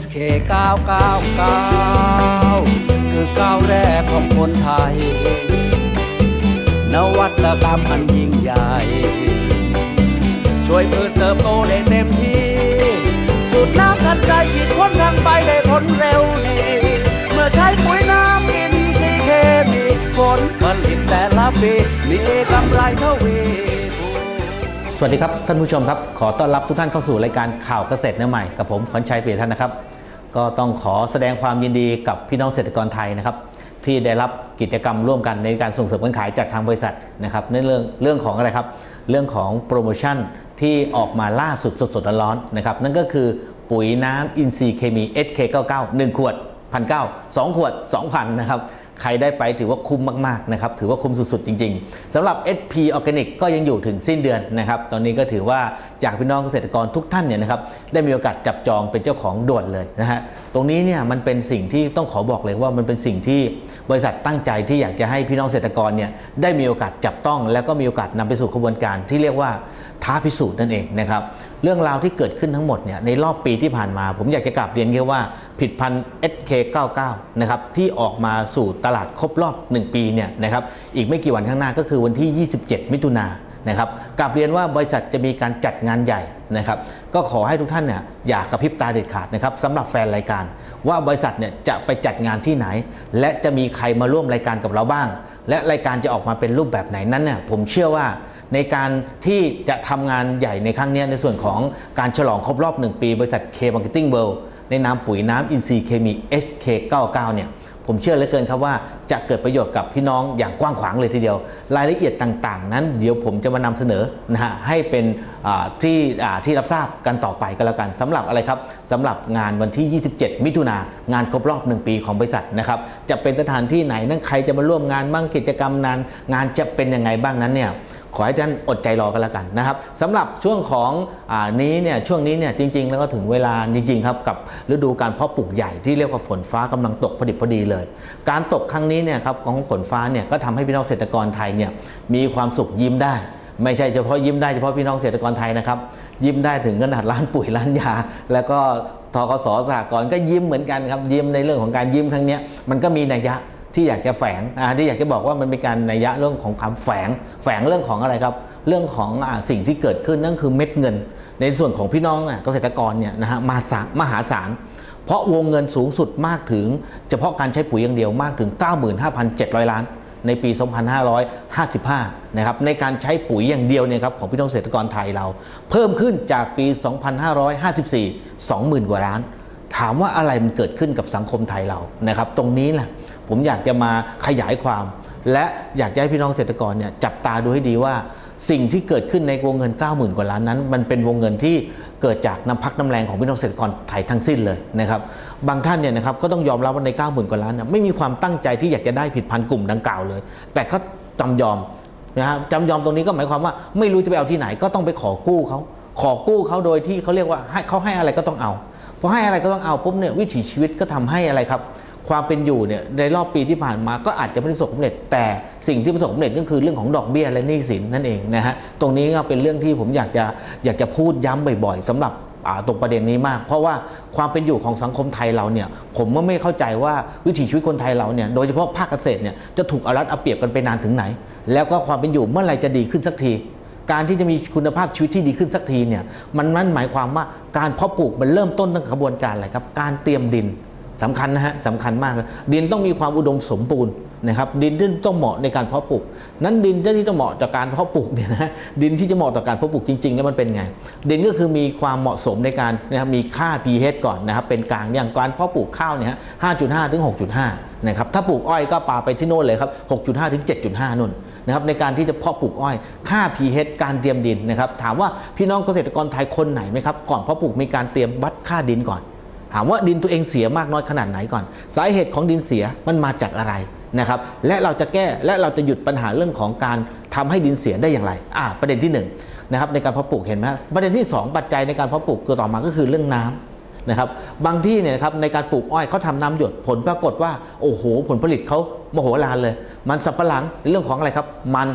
SK 999 คือก้าวแรกของคนไทย นวัตกรรมอันยิ่งใหญ่ ช่วยพืชเติบโตได้เต็มที่ สูตรน้ำทันใจฉีดพ่นทางใบได้ผลเร็วดีเมื่อใช้ปุ๋ยน้ำอินทรีย์เคมีผลผลิตแต่ละปีมีกำไรเท่าวี สวัสดีครับท่านผู้ชมครับ ขอต้อนรับทุกท่านเข้าสู่รายการข่าวเกษตรแนวใหม่กับผมขวัญชัยเปียท่านนะครับ ก็ต้องขอแสดงความยินดีกับพี่น้องเกษตรกรไทยนะครับที่ได้รับกิจกรรมร่วมกันในการส่งเสริมการขายจากทางบริษัทนะครับในเรื่องเรื่องของอะไรครับเรื่องของโปรโมชั่นที่ออกมาล่าสุดสดๆร้อนๆนะครับนั่นก็คือปุ๋ยน้ำอินทรีย์เคมี SK99 1ขวด1,900 2ขวด 2,000นะครับ ใครได้ไปถือว่าคุ้มมากๆนะครับถือว่าคุ้มสุดๆจริง ๆสำหรับ SP Organic ก็ยังอยู่ถึงสิ้นเดือนนะครับตอนนี้ก็ถือว่าจากพี่น้องเกษตรกรทุกท่านเนี่ยนะครับได้มีโอกาสจับจองเป็นเจ้าของด่วนเลยนะฮะตรงนี้เนี่ยมันเป็นสิ่งที่ต้องขอบอกเลยว่ามันเป็นสิ่งที่บริษัทตั้งใจที่อยากจะให้พี่น้องเกษตรกรเนี่ยได้มีโอกาสจับต้อง แล้วก็มีโอกาสนำไปสู่กระบวนการที่เรียกว่าท้าพิสูจน์นั่นเองนะครับ เรื่องราวที่เกิดขึ้นทั้งหมดเนี่ยในรอบปีที่ผ่านมา ผมอยากจะกลับเรียนแค่ว่าผิดพันธุ์ SK99 นะครับที่ออกมาสู่ตลาดครบรอบ 1 ปีเนี่ยนะครับอีกไม่กี่วันข้างหน้าก็คือวันที่ 27 มิถุนา นะครับกลับเรียนว่าบริษัทจะมีการจัดงานใหญ่นะครับก็ขอให้ทุกท่านเนี่ยอย่ากระพริบตาเด็ดขาดนะครับสำหรับแฟนรายการ ว่าบริษัทเนี่ยจะไปจัดงานที่ไหน และจะมีใครมาร่วมรายการกับเราบ้าง และรายการจะออกมาเป็นรูปแบบไหนนั้นเนี่ยผมเชื่อว่าในการที่จะทำงานใหญ่ในครั้งนี้ในส่วนของการฉลองครบรอบ 1 ปี บริษัท K Marketing World ในนามปุ๋ยน้ำอินทรีย์เคมี SK99 เนี่ย ผมเชื่อเหลือเกินครับว่าจะเกิดประโยชน์กับพี่น้องอย่างกว้างขวางเลยทีเดียว รายละเอียดต่างๆ นั้นเดี๋ยวผมจะมานำเสนอนะฮะให้เป็นที่ที่รับทราบกันต่อไปก็แล้วกันสำหรับอะไรครับสำหรับงานวันที่ 27 มิถุนางานครบรอบ 1 ปีของบริษัทนะครับจะเป็นสถานที่ไหนนั่นใครจะมาร่วมงานบ้างกิจกรรมนั้น งานจะเป็นยังไงบ้างนั้นเนี่ย ขอให้ท่านอดใจรอกันแล้วกันนะครับสำหรับช่วงของอนี้เนี่ยช่วงนี้เนี่ยจริง ๆ แล้วก็ถึงเวลาจริงๆครับกับฤดูการเพาะปลูกใหญ่ที่เรียกว่าฝนฟ้ากำลังตกพอดิบพอดีเลย การตกครั้งนี้เนี่ยครับของฝนฟ้าเนี่ยก็ทำให้พี่น้องเกษตรกรไทยเนี่ยมีความสุขยิ้มได้ ไม่ใช่เฉพาะยิ้มได้เฉพาะพี่น้องเกษตรกรไทยนะครับยิ้มได้ถึงขนาดร้านปุ๋ยร้านยา แล้วก็ทกสสหกรณ์ก็ยิ้มเหมือนกันครับยิ้มในเรื่องของการยิ้มครั้งนี้มันก็มีนัยยะ ที่อยากจะแฝงที่อยากจะบอกว่ามันเป็นการนัยยะเรื่องของความแฝง แฝงเรื่องของอะไรครับ เรื่องของอสิ่งที่เกิดขึ้นนั่นคือเม็ดเงิน ในส่วนของพี่น้องเกษตรกรเนี่ยนะฮะมาสามหาศาลเพราะวงเงินสูงสุดมากถึง เฉพาะการใช้ปุ๋ยอย่างเดียวมากถึง 95,700 ล้าน ในปี 2555 นะครับในการใช้ปุ๋ยอย่างเดียวเนี่ยครับของพี่น้องเกษตรกรไทยเรา เพิ่มขึ้นจากปี 2554 20,000 กว่าล้าน ถามว่าอะไรมันเกิดขึ้นกับสังคมไทยเรานะครับ ตรงนี้แหละ ผมอยากจะมาขยายความ และอยากให้พี่น้องเกษตรกรเนี่ยจับตาดูให้ดีว่า สิ่งที่เกิดขึ้นในวงเงิน 90,000 กว่าล้านนั้น มันเป็นวงเงินที่เกิดจากน้ำพักน้ำแรงของพี่น้องเกษตรกรไทยทั้งสิ้นเลยนะครับบางท่านเนี่ยนะครับก็ต้องยอมรับว่าใน 90,000 กว่าล้านเนี่ยไม่มีความตั้งใจที่อยากจะได้ผิดพันธุ์กลุ่มดังกล่าวเลย แต่เขาจำยอมนะฮะจำยอมตรงนี้ก็หมายความว่าไม่รู้จะไปเอาที่ไหนก็ต้องไปขอกู้เขาขอกู้เขาโดยที่เขาเรียกว่าให้เขาให้อะไรก็ต้องเอาพอให้อะไรก็ต้องเอาปุ๊บเนี่ยวิถีชีวิตก็ทำให้อะไรครับ ความเป็นอยู่เนี่ยในรอบปีที่ผ่านมาก็อาจจะไม่ประสบความสำเร็จ แต่สิ่งที่ประสบความสำเร็จก็คือเรื่องของดอกเบี้ยและหนี้สินนั่นเองนะฮะตรงนี้ก็เป็นเรื่องที่ผมอยากจะอยากจะพูดย้ำบ่อยๆสำหรับตรงประเด็นนี้มาก เพราะว่าความเป็นอยู่ของสังคมไทยเราเนี่ยผมก็ไม่เข้าใจว่าวิถีชีวิตคนไทยเราเนี่ยโดยเฉพาะภาคเกษตรเนี่ยจะถูกเอารัดเอาเปรียบกันไปนานถึงไหน แล้วก็ความเป็นอยู่เมื่อไหรจะดีขึ้นสักทีการที่จะมีคุณภาพชีวิตที่ดีขึ้นสักทีเนี่ยมันนั่นหมายความว่าการเพาะปลูกมันเริ่มต้นตั้งกระบวนการอะไรครับ การเตรียมดิน สำคัญนะฮะสำคัญมาก ดินต้องมีความอุดมสมบูรณ์นะครับ ดินที่ต้องเหมาะในการเพาะปลูก นั้นดินที่จะเหมาะต่อการเพาะปลูกเนี่ยนะดินที่จะเหมาะต่อการเพาะปลูกจริงๆแล้วมันเป็นไง ดินก็คือมีความเหมาะสมในการนะครับมีค่า pH ก่อนนะครับเป็นกลางอย่างการเพาะปลูกข้าวเนี่ยฮะ5.5ถึง6.5นะครับถ้าปลูกอ้อยก็ปาไปที่โน่นเลยครับ6.5ถึง7.5นู่นนะครับในการที่จะเพาะปลูกอ้อย ค่า pH การเตรียมดินนะครับถามว่าพี่น้องเกษตรกรไทยคนไหนไหมครับก่อนเพาะปลูกมีการเตรียมวัดค่าดินก่อน ถามว่าดินตัวเองเสียมากน้อยขนาดไหนก่อน สาเหตุของดินเสียมันมาจากอะไรนะครับ และเราจะแก้และเราจะหยุดปัญหาเรื่องของการทำให้ดินเสียได้อย่างไรอ่าประเด็นที่หนึ่งนะครับในการเพาะปลูกเห็นไหมประเด็นที่สองปัจจัยในการเพาะปลูกตัวต่อมาก็คือเรื่องน้ำนะครับบางที่เนี่ยนะครับในการปลูกอ้อยเขาทำน้ำหยดผลปรากฏว่าโอ้โหผลผลิตเขาโมโหฬารเลย มันสับปะหลังเรื่องของอะไรครับ มัน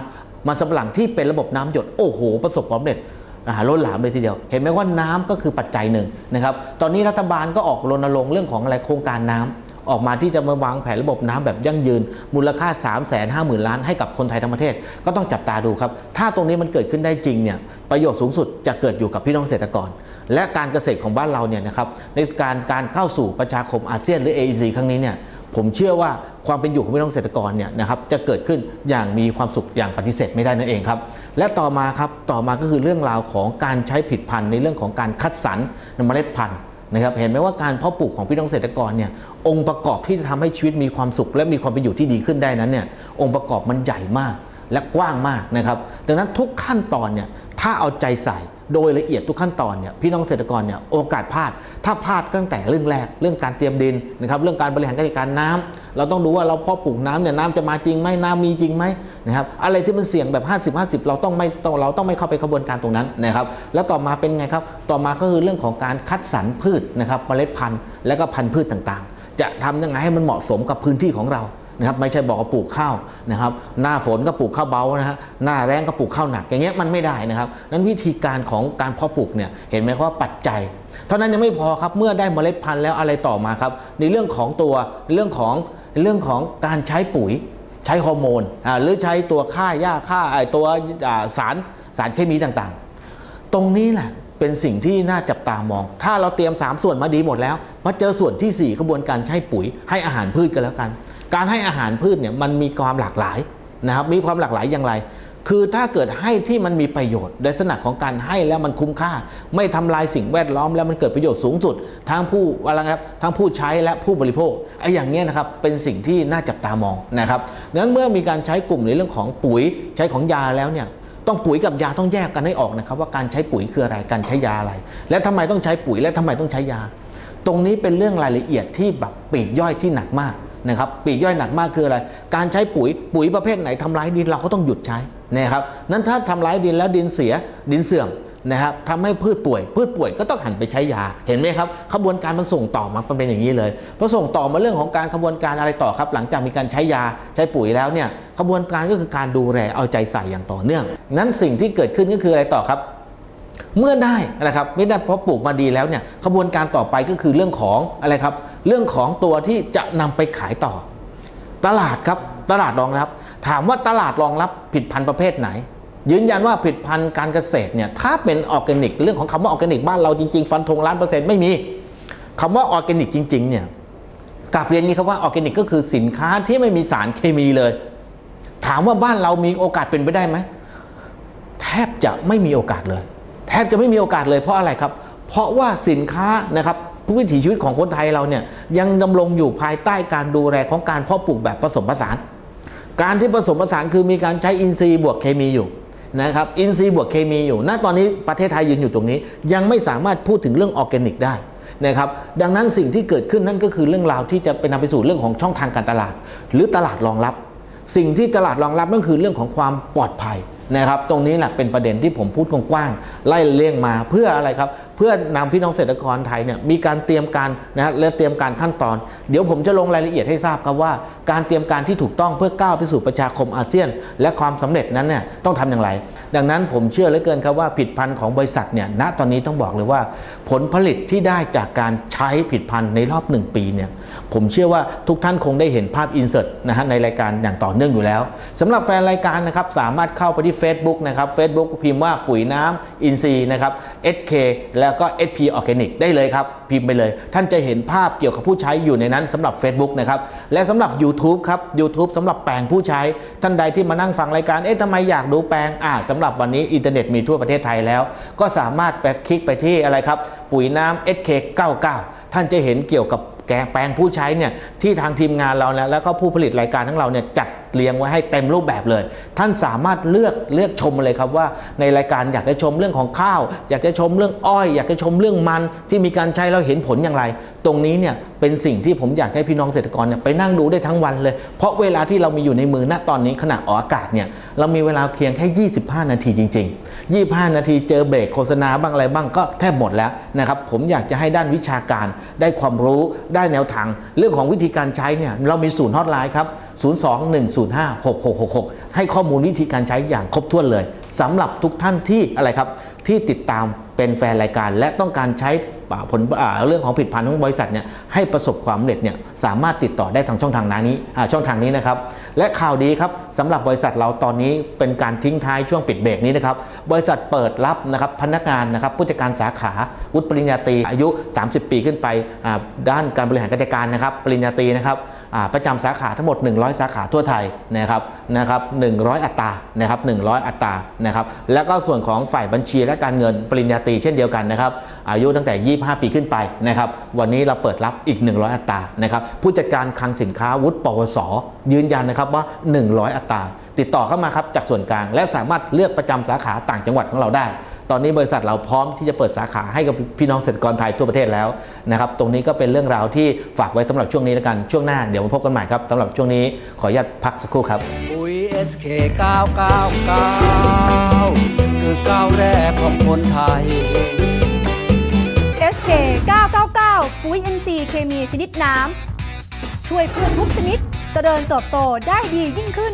มันสับปะหลังที่เป็นระบบน้ำหยดโอ้โหประสบความสำเร็จอ่า ล้นหลามเลยทีเดียว เห็นไหมว่าน้ำก็คือปัจจัยหนึ่งนะครับ ตอนนี้รัฐบาลก็ออกรณรงค์เรื่องของอะไรโครงการน้ำออกมาที่จะมาวางแผนระบบน้ำแบบยั่งยืน มูลค่า 3 5 0 0 0 0 ล้านให้กับคนไทยทั้งประเทศ ก็ต้องจับตาดูครับ ถ้าตรงนี้มันเกิดขึ้นได้จริงเนี่ยประโยชน์สูงสุดจะเกิดอยู่กับพี่น้องเกษตรกร และการเกษตรของบ้านเราเนี่ยนะครับในการการเข้าสู่ประชาคมอาเซียนหรือ AEC ครั้งนี้เนี่ย ผมเชื่อว่าความเป็นอยู่ของพี่น้องเกษตรกรเนี่ยนะครับจะเกิดขึ้นอย่างมีความสุขอย่างปฏิเสธไม่ได้นั่นเองครับ และต่อมาครับต่อมาก็คือเรื่องราวของการใช้ผิดพันธุ์ในเรื่องของการคัดสรรเมล็ดพันธุ์นะครับเห็นไหมว่าการเพาะปลูกของพี่น้องเกษตรกรเนี่ยองค์ประกอบที่จะทำให้ชีวิตมีความสุข และมีความเป็นอยู่ที่ดีขึ้นได้นั้นเนี่ยองค์ประกอบมันใหญ่มาก และกว้างมากนะครับ ดังนั้นทุกขั้นตอนเนี่ยถ้าเอาใจใส่โดยละเอียดทุกขั้นตอนเนี่ยพี่น้องเกษตรกรเนี่ยโอกาสพลาด ถ้าพลาดตั้งแต่เรื่องแรกเรื่องการเตรียมดินนะครับเรื่องการบริหารจัดการน้ำเราต้องดูว่าเราเพาะปลูกน้ำเนี่ยน้ำจะมาจริงไหมน้ำมีจริงไหมนะครับอะไรที่มันเสี่ยงแบบ 50 50 เราต้องไม่ต้องเราต้องไม่เข้าไปกระบวนการตรงนั้นนะครับแล้วต่อมาเป็นไงครับต่อมาก็คือเรื่องของการคัดสรรพืชนะครับเมล็ดพันธุ์และก็พันธุ์พืชต่างๆ จะทำยังไงให้มันเหมาะสมกับพื้นที่ของเรา นะครับไม่ใช่บอกว่าปลูกข้าวนะครับหน้าฝนก็ปลูกข้าวเบานะฮะหน้าแรงก็ปลูกข้าวหนัก อย่างเงี้ยมันไม่ได้นะครับนั้นวิธีการของการเพาะปลูกเนี่ยเห็นไหมครับว่าปัจจัย เท่านั้นยังไม่พอครับเมื่อได้เมล็ดพันธุ์แล้วอะไรต่อมาครับในเรื่องของตัวเรื่องของเรื่องของการใช้ปุ๋ยใช้ฮอร์โมนหรือใช้ตัวฆ่าหญ้าฆ่าไอตัวสารสารเคมีต่างๆ ตรงนี้แหละเป็นสิ่งที่น่าจับตามอง ถ้าเราเตรียม 3 ส่วนมาดีหมดแล้ว มาเจอส่วนทีสี่4 กระบวนการใช้ปุ๋ยให้อาหารพืชกันแล้วกัน การให้อาหารพืชเนี่ยมันมีความหลากหลายนะครับมีความหลากหลายอย่างไร คือถ้าเกิดให้ที่มันมีประโยชน์ในลักษณะของการให้แล้วมันคุ้มค่า ไม่ทำลายสิ่งแวดล้อมแล้วมันเกิดประโยชน์สูงสุดทั้งผู้อะไรครับทั้งผู้ใช้และผู้บริโภคไอ้อย่างเงี้ยนะครับเป็นสิ่งที่น่าจับตามองนะครับดังนั้นเมื่อมีการใช้กลุ่มในเรื่องของปุ๋ยใช้ของยาแล้วเนี่ยต้องปุ๋ยกับยาต้องแยกกันให้ออกนะครับ ว่าการใช้ปุ๋ยคืออะไรการใช้ยาอะไร และทำไมต้องใช้ปุ๋ยและทำไมต้องใช้ยา ตรงนี้เป็นเรื่องรายละเอียดที่แบบปีกย่อยที่หนักมาก นะครับปีกย่อยหนักมากคืออะไร การใช้ปุ๋ยปุ๋ยประเภทไหนทำร้ายดินเราก็ต้องหยุดใช้นะครับนั้นถ้าทำร้ายดินแล้วดินเสียดินเสื่อมนะครับทำให้พืชป่วย พืชป่วยก็ต้องหันไปใช้ยาเห็นไหมครับขบวนการมันส่งต่อมามันเป็นอย่างนี้เลยพอส่งต่อมาเรื่องของการขบวนการอะไรต่อครับ หลังจากมีการใช้ยาใช้ปุ๋ยแล้วเนี่ยขบวนการก็คือการดูแลเอาใจใส่อย่างต่อเนื่องนั้นสิ่งที่เกิดขึ้นก็คืออะไรต่อครับ เมื่อได้นะครับไม่ได้เพราะปลูกมาดีแล้วเนี่ยขบวนการต่อไปก็คือเรื่องของอะไรครับ เรื่องของตัวที่จะนำไปขายต่อ ตลาดครับตลาดรองรับ ถามว่าตลาดรองรับผิดพันธุ์ประเภทไหน ยืนยันว่าผิดพันธุ์การเกษตรเนี่ยถ้าเป็นออร์แกนิก เรื่องของคำว่าออร์แกนิกบ้านเราจริงๆฟันธงล้านเปอร์เซ็นต์ไม่มีคำว่าออร์แกนิกจริงๆเนี่ยกลับเรียนนี้ครับว่าออร์แกนิกก็คือสินค้าที่ไม่มีสารเคมีเลย ถามว่าบ้านเรามีโอกาสเป็นไปได้ไหมแทบจะไม่มีโอกาสเลย แทบจะไม่มีโอกาสเลยเพราะอะไรครับ เพราะว่าสินค้านะครับวิถีชีวิตของคนไทยเราเนี่ยยังดำรงอยู่ภายใต้การดูแลของการเพาะปลูกแบบผสมผสาน การที่ผสมผสานคือมีการใช้อินทรีย์บวกเคมีอยู่นะครับอินทรีย์บวกเคมีอยู่ ณ ตอนนี้ประเทศไทยยืนอยู่ตรงนี้ ยังไม่สามารถพูดถึงเรื่องออร์แกนิกได้นะครับดังนั้นสิ่งที่เกิดขึ้นนั่นก็คือเรื่องราวที่จะไปนำไปสู่เรื่องของช่องทางการตลาด หรือตลาดรองรับ สิ่งที่ตลาดรองรับนั่นคือเรื่องของความปลอดภัย นะครับ ตรงนี้แหละเป็นประเด็นที่ผมพูดกว้างๆไล่เลี่ยงมาเพื่ออะไรครับ เพื่อนำพี่น้องเกษตรกรไทยเนี่ยมีการเตรียมการนะฮะและเตรียมการขั้นตอน เดี๋ยวผมจะลงรายละเอียดให้ทราบครับว่า การเตรียมการที่ถูกต้องเพื่อก้าวไปสู่ประชาคมอาเซียน และความสำเร็จนั้นเนี่ยต้องทำอย่างไร ดังนั้นผมเชื่อเหลือเกินครับว่าผลิดพันธ์ของบริษัทเนี่ยณตอนนี้ต้องบอกเลยว่า ผลผลิตที่ได้จากการใช้ผลิดพันธ์ในรอบหนึ่งปีเนี่ยผมเชื่อว่าทุกท่านคงได้เห็นภาพอินเสิร์ตนะฮะในรายการอย่างต่อเนื่องอยู่แล้วสำหรับแฟนรายการนะครับสามารถเข้าไปที่ Facebook นะครับ Facebook พิมพ์ว่าปุ๋ยน้ำอินทรีย์นะครับ SK แล้วก็ SP Organic ได้เลยครับ พิมพ์ไปเลย ท่านจะเห็นภาพเกี่ยวกับผู้ใช้อยู่ในนั้นสำหรับ Facebook นะครับ และสำหรับ YouTube ครับ YouTube สำหรับแปลงผู้ใช้ ท่านใดที่มานั่งฟังรายการ เอ๊ะทำไมอยากดูแปลง อ่าสำหรับวันนี้อินเทอร์เน็ตมีทั่วประเทศไทยแล้ว ก็สามารถไปคลิกไปที่อะไรครับ ปุ๋ยน้ำ SK 99 ท่านจะเห็นเกี่ยวกับแกงแปลงผู้ใช้เนี่ยที่ทางทีมงานเราเนี่ยแล้วก็ผู้ผลิตรายการทั้งเราเนี่ยจัด เรียงไว้ให้เต็มรูปแบบเลย ท่านสามารถเลือกเลือกชมเลยครับว่าในรายการอยากจะชมเรื่องของข้าว อยากจะชมเรื่องอ้อย อยากจะชมเรื่องมันที่มีการใช้แล้วเห็นผลอย่างไร ตรงนี้เนี่ยเป็นสิ่งที่ผมอยากให้พี่น้องเกษตรกรเนี่ยไปนั่งดูได้ทั้งวันเลย เพราะเวลาที่เรามีอยู่ในมือณตอนนี้ขณะออกอากาศเนี่ยเรามีเวลาเพียงแค่ 25 นาทีจริง ๆ 25 นาทีเจอเบรกโฆษณาบ้างอะไรบ้างก็แทบหมดแล้วนะครับผมอยากจะให้ด้านวิชาการได้ความรู้ได้แนวทาง เรื่องของวิธีการใช้เนี่ยเรามีศูนย์ฮอตไลน์ครับ02-105-6666 ให้ข้อมูลวิธีการใช้อย่างครบถ้วนเลยสำหรับทุกท่านที่อะไรครับ ที่ติดตามเป็นแฟนรายการ และต้องการใช้ผลเรื่องของผลิตภัณฑ์ของบริษัทเนี่ยให้ประสบความสำเร็จเนี่ยสามารถติดต่อได้ทางช่องทางนี้ช่องทางนี้นะครับ และข่าวดีครับสำหรับบริษัทเราตอนนี้เป็นการทิ้งท้ายช่วงปิดเบรกนี้นะครับ บริษัทเปิดรับนะครับพนักงานนะครับผู้จัดการสาขาวุฒิปริญญาตรีอายุ 30 ปีขึ้นไปด้านการบริหารกิจการนะครับปริญญาตรีนะครับ ประจำสาขาทั้งหมด 100 สาขาทั่วไทยนะครับนะครับ100 อัตรานะครับ100 อัตรานะครับแล้วก็ส่วนของฝ่ายบัญชีและการเงินปริญญาตรีเช่นเดียวกันนะครับอายุตั้งแต่ 25 ปีขึ้นไปนะครับวันนี้เราเปิดรับอีก 100 อัตรานะครับผู้จัดการคลังสินค้าวุฒิปวส ยืนยันนะครับว่า 100 อัตราติดต่อเข้ามาครับจากส่วนกลางและสามารถเลือกประจำสาขาต่างจังหวัดของเราได้ ตอนนี้บริษัทเราพร้อมที่จะเปิดสาขาให้กับพี่น้องเกษตรกรไทยทั่วประเทศแล้วนะครับ ตรงนี้ก็เป็นเรื่องราวที่ฝากไว้สำหรับช่วงนี้แล้วกัน ช่วงหน้าเดี๋ยวมาพบกันใหม่ครับสำหรับช่วงนี้ขออนุญาตพักสักครู่ครับปุ๋ย SK 999คือก้าวแรกของคนไทย SK 999 ปุ๋ย NC เคมีชนิดน้ำช่วยพืชทุกชนิดเจริญเติบโตได้ดียิ่งขึ้น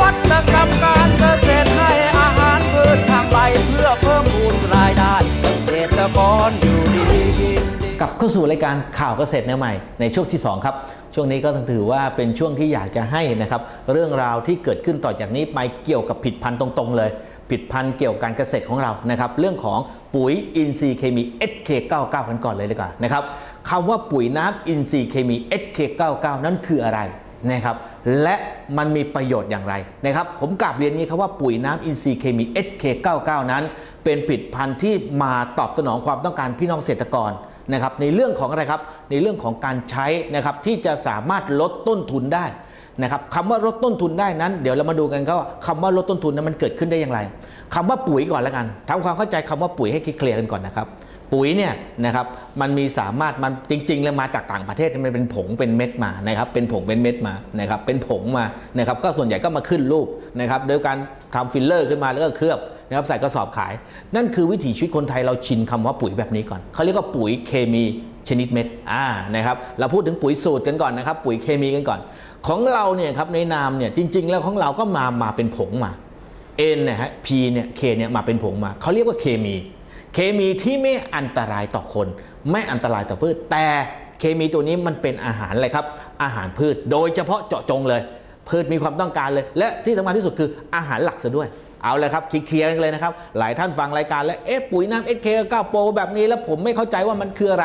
วัตกรรมการเกษตรให้อาหารพืชทางใบเพื่อเพิ่มพูนรายได้เกษตรกรอยู่ดีกินดีกลับเข้าสู่รายการข่าวเกษตรแนวใหม่ในช่วงที่ 2 ครับ ช่วงนี้ก็ถือว่าเป็นช่วงที่อยากจะให้นะครับ เรื่องราวที่เกิดขึ้นต่อจากนี้ไปเกี่ยวกับผิดพันธุ์ตรงๆเลยผิดพันธุ์เกี่ยวกับการเกษตรของเรานะครับ เรื่องของปุ๋ยอินทรีย์เคมี SK99 กันก่อนเลยดีกว่านะครับคำว่าปุ๋ยน้ำอินทรีย์เคมี SK99 นั้นคืออะไร นะครับและมันมีประโยชน์อย่างไรนะครับผมกลับเรียนงี้ครับว่าปุ๋ยน้ำอินทรีย์เคมี SK99 นั้น เป็นผลิตภัณฑ์ที่มาตอบสนองความต้องการพี่น้องเกษตรกรนะครับในเรื่องของอะไรครับในเรื่องของการใช้นะครับที่จะสามารถลดต้นทุนได้นะครับคำว่าลดต้นทุนได้นั้น เดี๋ยวเรามาดูกันครับว่าคำว่าลดต้นทุนนั้นมันเกิดขึ้นได้อย่างไรคำว่าปุ๋ยก่อนแล้วกันทำความเข้าใจคำว่าปุ๋ยให้เคลียร์กันก่อนนะครับ ปุ๋ยเนี่ยนะครับมันมีสามารถมันจริงๆแล้วมาจากต่างประเทศมันเป็นผงเป็นเม็ดมานะครับเป็นผงเป็นเม็ดมานะครับเป็นผงมานะครับก็ส่วนใหญ่ก็มาขึ้นรูปนะครับโดยการทำฟิลเลอร์ขึ้นมาแล้วก็เคลือบนะครับใส่กระสอบขาย นั่นคือวิถีชีวิตคนไทยเราชินคำว่าปุ๋ยแบบนี้ก่อนเขาเรียกว่าปุ๋ยเคมีชนิดเม็ดอ่านะครับเราพูดถึงปุ๋ยสูตรกันก่อนนะครับปุ๋ยเคมีกันก่อน ของเราเนี่ยครับในนามเนี่ยจริง ๆ แล้วของเราก็มามาเป็นผงมา N เนี่ยฮะ P เนี่ย K เนี่ยมาเป็นผงมาเขาเรียกว่าเคมี เคมีที่ไม่อันตรายต่อคน ไม่อันตรายต่อพืช แต่เคมีตัวนี้มันเป็นอาหารอะไรครับ อาหารพืช โดยเฉพาะเจาะจงเลย พืชมีความต้องการเลย และที่สำคัญที่สุดคืออาหารหลักซะด้วยเอาเลยครับเคลียร์กันเลยนะครับ หลายท่านฟังรายการแล้วเอ๊ะปุ๋ยน้ำเอเคเก้าโปรแบบนี้แล้วผมไม่เข้าใจว่ามันคืออะไร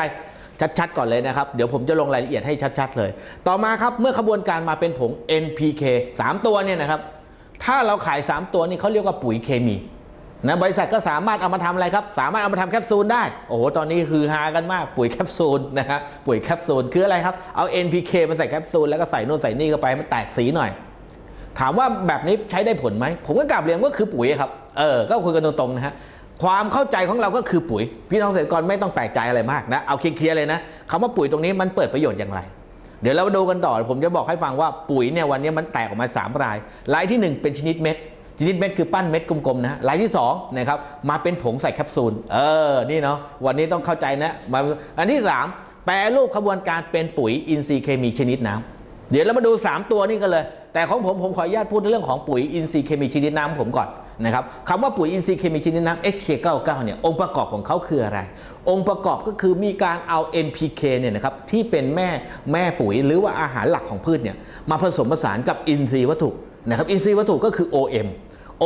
ชัดๆก่อนเลยนะครับ เดี๋ยวผมจะลงรายละเอียดให้ชัดๆเลย ต่อมาครับเมื่อขบวนการมาเป็นผง NPK 3 ตัวเนี่ยนะครับ ถ้าเราขาย 3 ตัวนี่เขาเรียกว่าปุ๋ยเคมี นะบริษัทก็สามารถเอามาทำอะไรครับ สามารถเอามาทำแคปซูลได้ โอ้โห ตอนนี้คือฮากันมากปุ๋ยแคปซูลนะฮะปุ๋ยแคปซูลคืออะไรครับ เอา NPK มาใส่แคปซูลแล้วก็ใส่นู่นใส่นี่เข้าไปมันแตกสีหน่อย ถามว่าแบบนี้ใช้ได้ผลไหม ผมก็กลับเรียนว่าคือปุ๋ยครับ เออ ก็คุยกันตรงๆนะฮะความเข้าใจของเราก็คือปุ๋ย พี่น้องเกษตรกรไม่ต้องแปลกใจอะไรมากนะ เอาเคลียร์ๆเลยนะคำว่าปุ๋ยตรงนี้มันเปิดประโยชน์อย่างไร เดี๋ยวเราดูกันต่อ ผมจะบอกให้ฟังว่าปุ๋ยเนี่ยวันนี้มันแตกออกมา3ราย รายทีหนึ่1 เป็นชนิดเม็ด ชนิดเม็ดคือปั้นเม็ดกลมๆนะฮะรายที่2นะครับมาเป็นผงใส่แคปซูลเออนี่เนาะวันนี้ต้องเข้าใจนะมาอันที่ 3 แปรรูปขบวนการเป็นปุ๋ยอินทรีย์เคมีชนิดน้ำเดี๋ยวเรามาดู 3 ตัวนี้กันเลย แต่ของผมผมขออนุญาตพูดเรื่องของปุ๋ยอินทรีย์เคมีชนิดน้ำผมก่อนนะครับคำว่าปุ๋ยอินทรีย์เคมีชนิดน้ำ HK99 เนี่ยองค์ประกอบของเขาคืออะไร องค์ประกอบก็คือมีการเอา NPK เนี่ยนะครับที่เป็นแม่แม่ปุ๋ยหรือว่าอาหารหลักของพืชเนี่ยมาผสมผสานกับอินทรีย์วัตถุนะครับอินทรีย์วัตถุก็คือ OM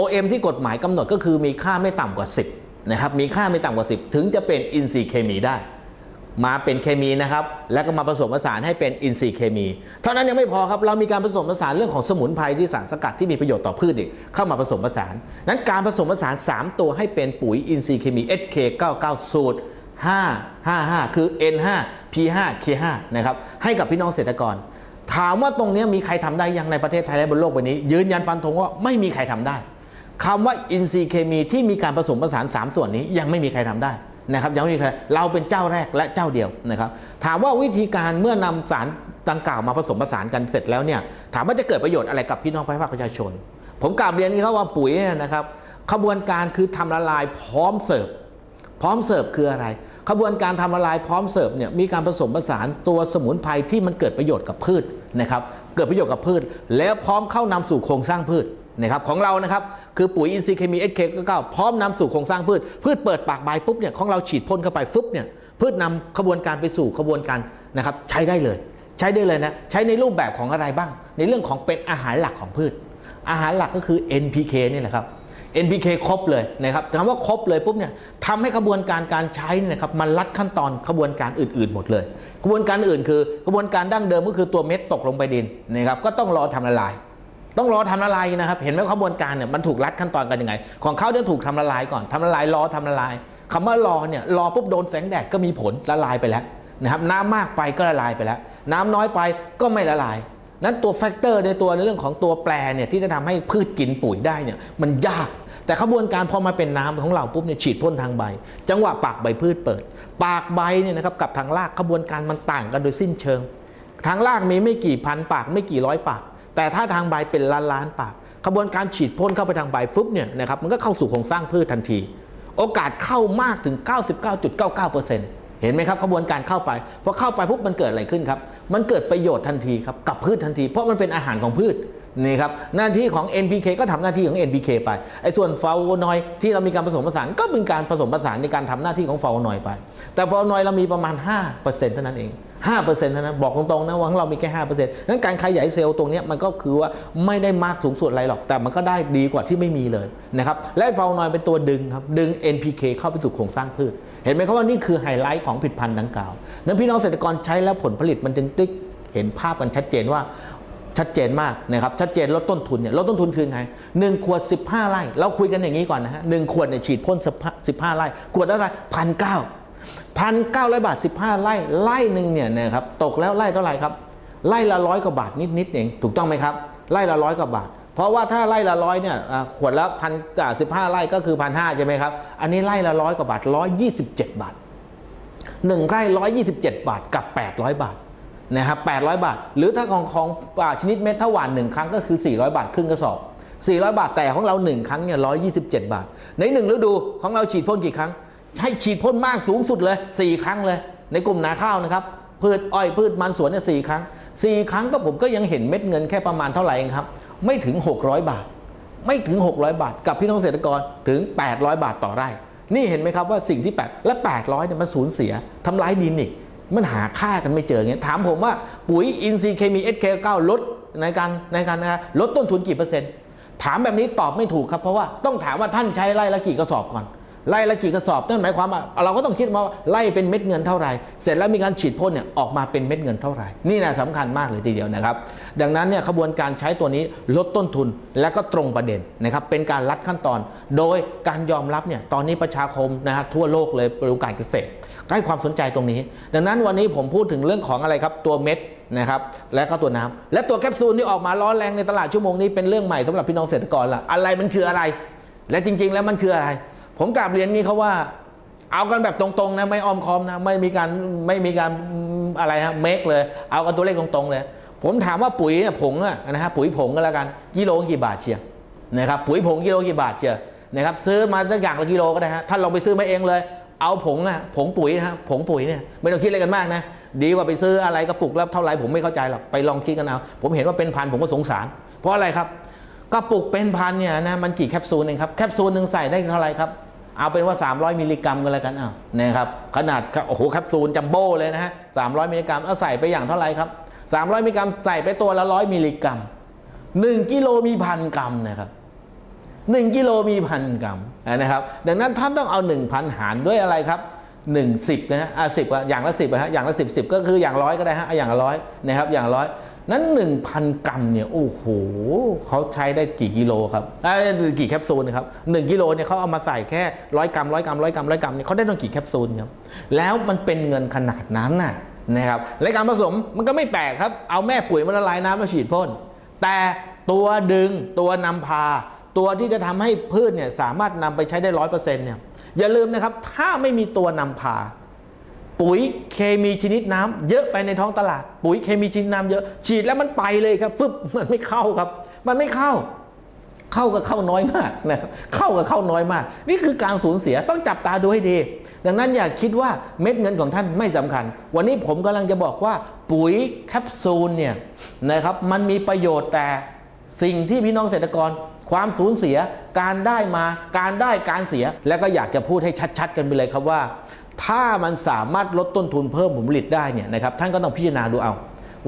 OM ที่กฎหมายกำหนดก็คือมีค่าไม่ต่ำกว่า 10นะครับมีค่าไม่ต่ำกว่า 10 ถึงจะเป็นอินทรีย์เคมีได้ มาเป็นเคมีนะครับแล้วก็มาผสมผสานให้เป็นอินทรีย์เคมี เท่านั้นยังไม่พอครับเรามีการผสมผสานเรื่องของสมุนไพรที่สารสกัดที่มีประโยชน์ต่อพืชอีกเข้ามาผสมผสาน นั้นการผสมผสาน 3 ตัวให้เป็นปุ๋ยอินทรีย์เคมี SK99 สูตร555 คือ N5 P5 K5 นะครับให้กับพี่น้องเกษตรกร ถามว่าตรงนี้มีใครทำได้ยังในประเทศไทยและบนโลกใบนี้ ยืนยันฟันธงว่าไม่มีใครทำได้ คำว่าอินทรีย์เคมีที่มีการผสมผสาน 3 ส่วนนี้ยังไม่มีใครทำได้นะครับยังไม่มีใครเราเป็นเจ้าแรกและเจ้าเดียวนะครับ ถามว่าวิธีการเมื่อนำสารดังกล่าวมาผสมผสานกันเสร็จแล้วเนี่ยถามว่าจะเกิดประโยชน์อะไรกับพี่น้องภาคประชาชน ผมกราบเรียนนี้ครับว่าปุ๋ยเนี่ยนะครับขบวนการคือทำละลายพร้อมเสิร์ฟพร้อมเสิร์ฟคืออะไรขบวนการทำละลายพร้อมเสิร์ฟเนี่ยมีการผสมผสานตัวสมุนไพรที่มันเกิดประโยชน์กับพืชนะครับเกิดประโยชน์กับพืช แล้วพร้อมเข้านำสู่โครงสร้างพืช นะครับของเรานะครับคือปุ๋ยอินทรีย์เคมีเอสเคก็พร้อมนำสู่โครงสร้างพืช พืชเปิดปากใบปุ๊บเนี่ยของเราฉีดพ่นเข้าไปฟึบเนี่ยพืชนำขบวนการไปสู่ขบวนการนะครับใช้ได้เลย ใช้ได้เลยนะใช้ในรูปแบบของอะไรบ้าง ในเรื่องของเป็นอาหารหลักของพืช อาหารหลักก็คือ NPK นี่แหละครับ NPK ครบเลยนะครับคำว่าครบเลยปุ๊บเนี่ยทำให้กระบวนการการใช้เนี่ยนะครับมันลัดขั้นตอนกระบวนการอื่น ๆ หมดเลย กระบวนการอื่นคือกระบวนการดั้งเดิมก็คือตัวเม็ดตกลงไปดินนะครับก็ต้องรอทำละลาย ต้องรอทำละลายนะครับ เห็นไหมกระบวนการเนี่ยมันถูกลัดขั้นตอนกันยังไง ของเขาจะถูกทำละลายก่อนทำละลายรอทำละลายคำว่ารอเนี่ยรอปุ๊บโดนแสงแดดก็มีผลละลายไปแล้วนะครับน้ำมากไปก็ละลายไปแล้ว น้ำน้อยไปก็ไม่ละลายนั้นตัวแฟกเตอร์ในตัวในเรื่องของตัวแปรเนี่ยที่จะทำให้พืชกินปุ๋ยได้เนี่ยมันยาก แต่ขบวนการพอมาเป็นน้ำของเราปุ๊บเนี่ยฉีดพ่นทางใบ จังหวะปากใบพืชเปิด ปากใบเนี่ยนะครับกับทางรากขบวนการมันต่างกันโดยสิ้นเชิง ทางรากมีไม่กี่พันปากไม่กี่ร้อยปาก แต่ถ้าทางใบเป็นล้านล้านปากขบวนการฉีดพ่นเข้าไปทางใบฟึบเนี่ยนะครับมันก็เข้าสู่โครงสร้างพืชทันที โอกาสเข้ามากถึง 99.99%เห็นไหมครับขบวนการเข้าไปพอเข้าไปปุ๊บมันเกิดอะไรขึ้นครับ มันเกิดประโยชน์ทันทีครับกับพืชทันที เพราะมันเป็นอาหารของพืชนี่ครับหน้าที่ของ NPK ก็ทำหน้าที่ของ NPK ไปไอ้ส่วนฟลาโวนอยที่เรามีการผสมผสานก็เป็นการผสมผสานในการทำหน้าที่ของฟลาโวนอยไป แต่ฟลาโวนอยเรามีประมาณ 5%เท่านั้นเอง 5%เท่านั้นะบอกตรงๆนะว่าของเรามีแค่5%นั้นการขยายเซลล์ตรงนี้มันก็คือว่าไม่ได้มากสูงสุดอะไรหรอก แต่มันก็ได้ดีกว่าที่ไม่มีเลยนะครับและฟาวนอยเป็นตัวดึงครับดึง NPK เข้าไปสู่โครงสร้างพืช เห็นไหมครับว่านี่คือไฮไลท์ของผลิตภัณฑ์ดังกล่าวนั้นพี่น้องเกษตรกรใช้แล้วผลผลิตมันจึงติ๊กเห็นภาพกันชัดเจนว่าชัดเจนมากนะครับชัดเจนลดต้นทุนเนี่ยลดต้นทุนคือไง1ขวด 15 ไร่ เราคุยกันอย่างนี้ก่อนนะฮะหนึ่งขวดเนี่ยฉีดพ่น15 ไร่ขวดอะไรพันเก้า พันเก้าร้อยบาท15ไร่ไร่หนึ่งเนี่ยนะครับตกแล้วไร่เท่าไหร่ครับไร่ละร้อยกว่าบาทนิดๆเองถูกต้องไหมครับไร่ละร้อยกว่าบาท เพราะว่าถ้าไร่ละร้อยเนี่ยขวดละพันจาสิบห้าไร่ก็คือพันห้าใช่ไหมครับอันนี้ไร่ละร้อยกว่าบาทร้อยยี่สิบเจ็ดบาทหนึ่งไร่ร้อยยี่สิบเจ็ดบาทกับแปดร้อยบาทนะครับแปดร้อยบาท หรือถ้าของของอ่าชนิดเม็ดถ้าหวานหนึ่งครั้งก็คือสี่ร้อยบาทครึ่งกระสอบสี่ร้อยบาทแต่ของเราหนึ่งครั้งเนี่ยร้อยยี่สิบเจ็ดบาท ในหนึ่งฤดูของเราฉีดพ่นกี่ครั้ง ให้ฉีดพ่นมากสูงสุดเลยสี่ครั้งเลย ในกลุ่มนาข้าวนะครับ พืชอ้อยพืชมันสวนเนี่ยสี่ครั้งสี่ครั้งก็ผมก็ยังเห็นเม็ดเงินแค่ประมาณเท่าไหร่เองครับ ไม่ถึง 600 บาท ไม่ถึง 600 บาท กับพี่น้องเกษตรกรถึง 800 บาทต่อไร่ นี่เห็นไหมครับว่าสิ่งที่ 8 และ 800เนี่ยมันสูญเสียทำร้ายดินอีกมันหาค่ากันไม่เจอเงี้ยถามผมว่าปุ๋ยอินทรีย์เคมี SK9 ลดในการในการนะลดต้นทุนกี่เปอร์เซ็นต์ถามแบบนี้ตอบไม่ถูกครับเพราะว่าต้องถามว่าท่านใช้ไร่ละกี่กระสอบก่อน ไร่ละกี่กระสอบนั่นหมายความว่าเราก็ต้องคิดมาว่าไล่เป็นเม็ดเงินเท่าไหร่เสร็จแล้วมีการฉีดพ่นเนี่ยออกมาเป็นเม็ดเงินเท่าไหร่นี่นะสำคัญมากเลยทีเดียวนะครับ ดังนั้นเนี่ยขบวนการใช้ตัวนี้ลดต้นทุนและก็ตรงประเด็นนะครับเป็นการลัดขั้นตอน โดยการยอมรับเนี่ยตอนนี้ประชาคมนะฮะทั่วโลกเลยปรุงการเกษตรให้ความสนใจตรงนี้ ดังนั้นวันนี้ผมพูดถึงเรื่องของอะไรครับตัวเม็ดนะครับและก็ตัวน้ำและตัวแคปซูลที่ออกมาร้อนแรงในตลาดชั่วโมงนี้เป็นเรื่องใหม่สำหรับพี่น้องเกษตรกรละอะไรมันคืออะไร และจริง ๆ แล้วมันคืออะไร ผมกราบเรียนนี้เขาว่า เอากันแบบตรงๆนะไม่อ้อมค้อมนะไม่มีการไม่มีการอะไรฮะเมคเลย เอากันตัวเลขตรงๆเลย ผมถามว่าปุ๋ยเนี่ยผงอะนะฮะปุ๋ยผงก็แล้วกันกิโลกี่บาทเชียวนะครับปุ๋ยผงกิโลกี่บาทเชียวนะครับซื้อมาสักอย่างละกิโลก็ได้ฮะท่านลองไปซื้อมาเองเลย เอาผงอะผงปุ๋ยนะฮะผงปุ๋ยเนี่ยไม่ต้องคิดอะไรกันมากนะดีกว่าไปซื้ออะไรกระปุกแล้วเท่าไหร่ผมไม่เข้าใจหรอกไปลองคิดกันเอาผมเห็นว่าเป็นพันผมก็สงสาร เพราะอะไรครับกระปุกเป็นพันเนี่ยนะมันกี่แคปซูลเองครับแคปซูลหนึ่งใส่ได้เท่าไหร่ครับ เอาเป็นว่า 300 มิลลิกรัมกันแล้วกันอ้าวนะครับขนาดโอ้โหแคปซูลจัมโบ้เลยนะฮะ300 มิลลิกรัมเอาใส่ไปอย่างเท่าไหร่ครับ 300 มิลลิกรัมใส่ไปตัวละ 100 มิลลิกรัม 1 กิโลมีพันกรัมนะครับ1กิโลมีพันกรัมนะครับ ดังนั้นท่านต้องเอา 1,000 หารด้วยอะไรครับ1 10นะฮะอะ10อะอย่างละ10นะฮะอย่างละ10 10ก็คืออย่างร้อยก็ได้ฮะอะอย่างละร้อยนะครับอย่างร้อย นั้น 1,000 กรัมเนี่ยโอ้โหเขาใช้ได้กี่กิโลครับเอ้กี่แคปซูลนะครับหนึ่งกิโลเนี่ยเขาเอามาใส่แค่ร้อยกรัมร้อยกรัมร้อยกรัมร้อยกรัมเนี่ยเขาได้ต้งกี่แคปซูลครับแล้วมันเป็นเงินขนาดนั้นน่ะนะครับและการผสมมันก็ไม่แปลกครับ เอาแม่ปุ๋ยมาละลายน้ำแล้วฉีดพ่นแต่ตัวดึงตัวนำพา ตัวที่จะทำให้พืชเนี่ยสามารถนำไปใช้ได้ร้อยเปอร์เซ็นต์เนี่ยอย่าลืมนะครับถ้าไม่มีตัวนำพา ปุ๋ยเคมีชนิดน้ำเยอะไปในท้องตลาด ปุ๋ยเคมีชนิดน้ำเยอะ ฉีดแล้วมันไปเลยครับฟึบมันไม่เข้าครับ มันไม่เข้า เข้าก็เข้าน้อยมากนะครับเข้าก็เข้าน้อยมาก นี่คือการสูญเสียต้องจับตาดูให้ดี ดังนั้นอย่าคิดว่าเม็ดเงินของท่านไม่สำคัญ วันนี้ผมกำลังจะบอกว่าปุ๋ยแคปซูลเนี่ยนะครับมันมีประโยชน์แต่สิ่งที่พี่น้องเกษตรกรความสูญเสียการได้มาการได้การเสีย แล้วก็อยากจะพูดให้ชัด ๆ กันไปเลยครับว่า ถ้ามันสามารถลดต้นทุนเพิ่มผลผลิตได้เนี่ยนะครับท่านก็ต้องพิจารณาดูเอา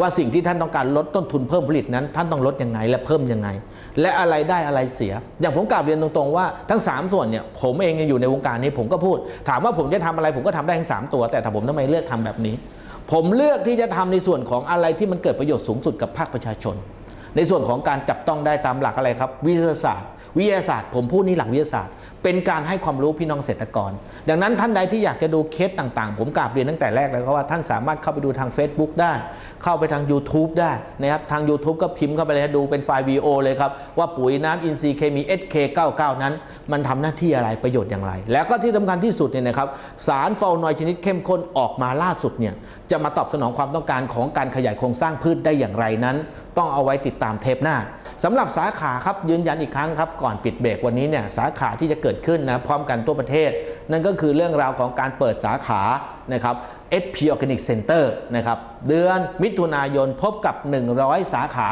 ว่าสิ่งที่ท่านต้องการลดต้นทุนเพิ่มผลิตนั้น ท่านต้องลดยังไงและเพิ่มยังไง และอะไรได้อะไรเสีย อย่างผมกลับเรียนตรงๆว่าทั้ง 3 ส่วนเนี่ยผมเองยังอยู่ในวงการนี้ผมก็พูด ถามว่าผมจะทำอะไรผมก็ทำได้ทั้งสามตัว แต่ถ้าผมทำไมเลือกทำแบบนี้ ผมเลือกที่จะทำในส่วนของอะไรที่มันเกิดประโยชน์สูงสุดกับภาคประชาชน ในส่วนของการจับต้องได้ตามหลักอะไรครับ วิทยาศาสตร์ วิทยาศาสตร์ ผมพูดนี่หลักวิทยาศาสตร์ เป็นการให้ความรู้พี่น้องเกษตรกร ดังนั้นท่านใดที่อยากจะดูเคสต่างๆ ผมกราบเรียนตั้งแต่แรกแล้วก็ว่าท่านสามารถเข้าไปดูทาง Facebook ได้ เข้าไปทาง YouTube ได้นะครับทาง YouTube ก็พิมพ์เข้าไปเลยดูเป็นไฟล์วีโอเลยครับ ว่าปุ๋ยน้ำอินทรีย์เคมี SK99 นั้น มันทำหน้าที่อะไรประโยชน์อย่างไร แล้วก็ที่สำคัญที่สุดเนี่ยนะครับสารฟอลนอยชนิดเข้มข้นออกมาล่าสุดเนี่ยจะมาตอบสนองความต้องการของการขยายโครงสร้างพืชได้อย่างไรนั้น ต้องเอาไว้ติดตามเทปหน้า สำหรับสาขาครับยืนยันอีกครั้งครับก่อนปิดเบรกวันนี้เนี่ยสาขาที่จะเกิดขึ้นนะพร้อมกันทั่วประเทศ นั่นก็คือเรื่องราวของการเปิดสาขานะครับ SP Organic Center นะครับเดือนมิถุนายนพบกับ 100 สาขา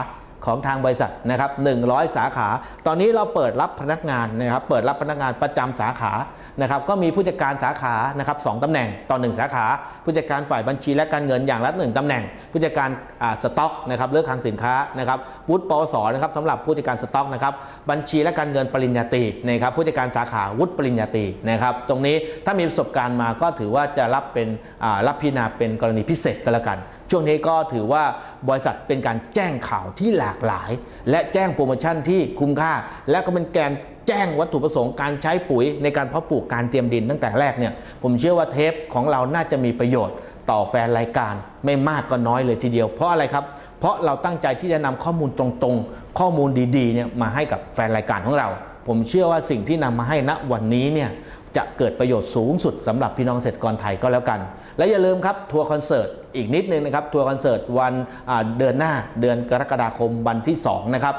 ของทางบริษัทนะครับ100 สาขา ตอนนี้เราเปิดรับพนักงานนะครับเปิดรับพนักงานประจำสาขานะครับก็มีผู้จัดการสาขานะครับสองตำแหน่งต่อหนึ่งสาขา ผู้จัดการฝ่ายบัญชีและการเงินอย่างละหนึ่งตำแหน่ง ผู้จัดการอ่าสต็อกนะครับเลือกคลังสินค้านะครับวุฒิปวสนะครับสำหรับผู้จัดการสต็อกนะครับบัญชีและการเงินปริญญาตรีนะครับผู้จัดการสาขาวุฒิปริญญาตรีนะครับตรงนี้ถ้ามีประสบการณ์มาก็ถือว่าจะรับเป็นอ่ารับพิจารณาเป็นกรณีพิเศษก็แล้วกันช่วงนี้ก็ถือว่าบริษัทเป็นการแจ้งข่าวที่หลากหลาย และแจ้งโปรโมชั่นที่คุ้มค่า และก็เป็นแการแจ้งวัตถุประสงค์การใช้ปุ๋ยในการเพาะปลูกการเตรียมดินตั้งแต่แรกเนี่ยผมเชื่อว่าเทปของเราน่าจะมีประโยชน์ต่อแฟนรายการไม่มากก็น้อยเลยทีเดียว เพราะอะไรครับ เพราะเราตั้งใจที่จะนำข้อมูลตรงๆ ข้อมูลดีๆเนี่ยมาให้กับแฟนรายการของเรา ผมเชื่อว่าสิ่งที่นำมาให้ณวันนี้เนี่ย จะเกิดประโยชน์สูงสุดสำหรับพี่น้องเกษตรกรไทยก็แล้วกัน และอย่าลืมครับทัวร์คอนเสิร์ตอีกนิดนึงนะครับทัวร์คอนเสิร์ตวันเดือนหน้าเดือนกรกฎาคมวันที่2นะครับ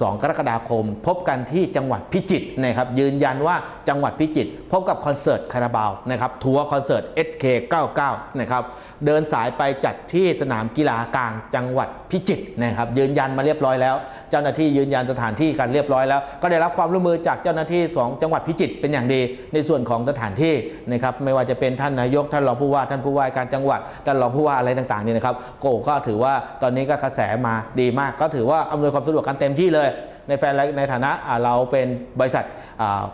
2 กรกฎาคม พบกันที่จังหวัดพิจิตรนะครับยืนยันว่าจังหวัดพิจิตรพบกับคอนเสิร์ตคาราบาวนะครับทัวร์คอนเสิร์ต SK99 นะครับเดินสายไปจัดที่สนามกีฬากลางจังหวัดพิจิตรนะครับยืนยันมาเรียบร้อยแล้ว เจ้าหน้าที่ยืนยันสถานที่กันเรียบร้อยแล้ว ก็ได้รับความร่วมมือจากเจ้าหน้าที่สองจังหวัดพิจิตรเป็นอย่างดี ในส่วนของสถานที่นะครับไม่ว่าจะเป็นท่านนายกท่านรองผู้ว่าท่านผู้ว่าการจังหวัดท่านรองผู้ว่าอะไรต่างๆเนี่ยนะครับโกก็ถือว่าตอนนี้ก็กระแสมาดีมาก ก็ถือว่าอำนวยความสะดวกกันเต็มที่เลย ในแฟนในฐานะเราเป็นบริษัท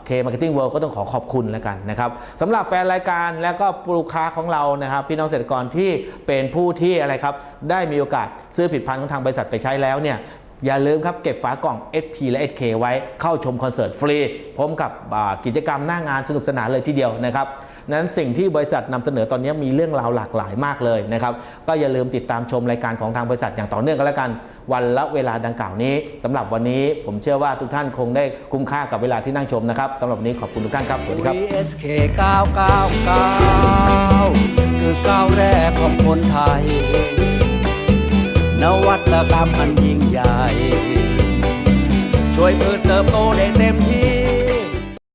เคมาร์เก็ตติ้งเวิลด์ก็ต้องขอขอบคุณแล้วกันนะครับสำหรับแฟนรายการและก็ลูกค้าของเรานะครับ พี่น้องเกษตรกรที่เป็นผู้ที่อะไรครับได้มีโอกาสซื้อผลิตภัณฑ์ของทางบริษัทไปใช้แล้วเนี่ย อย่าลืมครับเก็บฝากล่อง SP และ SK ไว้เข้าชมคอนเสิร์ตฟรี พร้อมกับกิจกรรมหน้างานสนุกสนานเลยทีเดียวนะครับนั้นสิ่งที่บริษัทนำเสนอตอนนี้มีเรื่องราวหลากหลายมากเลยนะครับก็อย่าลืมติดตามชมรายการของทางบริษัทอย่างต่อเนื่องกันแล้วกัน วันละเวลาดังกล่าวนี้สำหรับวันนี้ผมเชื่อว่าทุกท่านคงได้คุ้มค่ากับเวลาที่นั่งชมนะครับสำหรับวันนี้ขอบคุณทุกท่านครับสวัสดีครับ SK 999คือก้าวแรกของคนไทย นวัตกรรมอันยิ่งใหญ่ ช่วยพืชเติบโตได้เต็มที่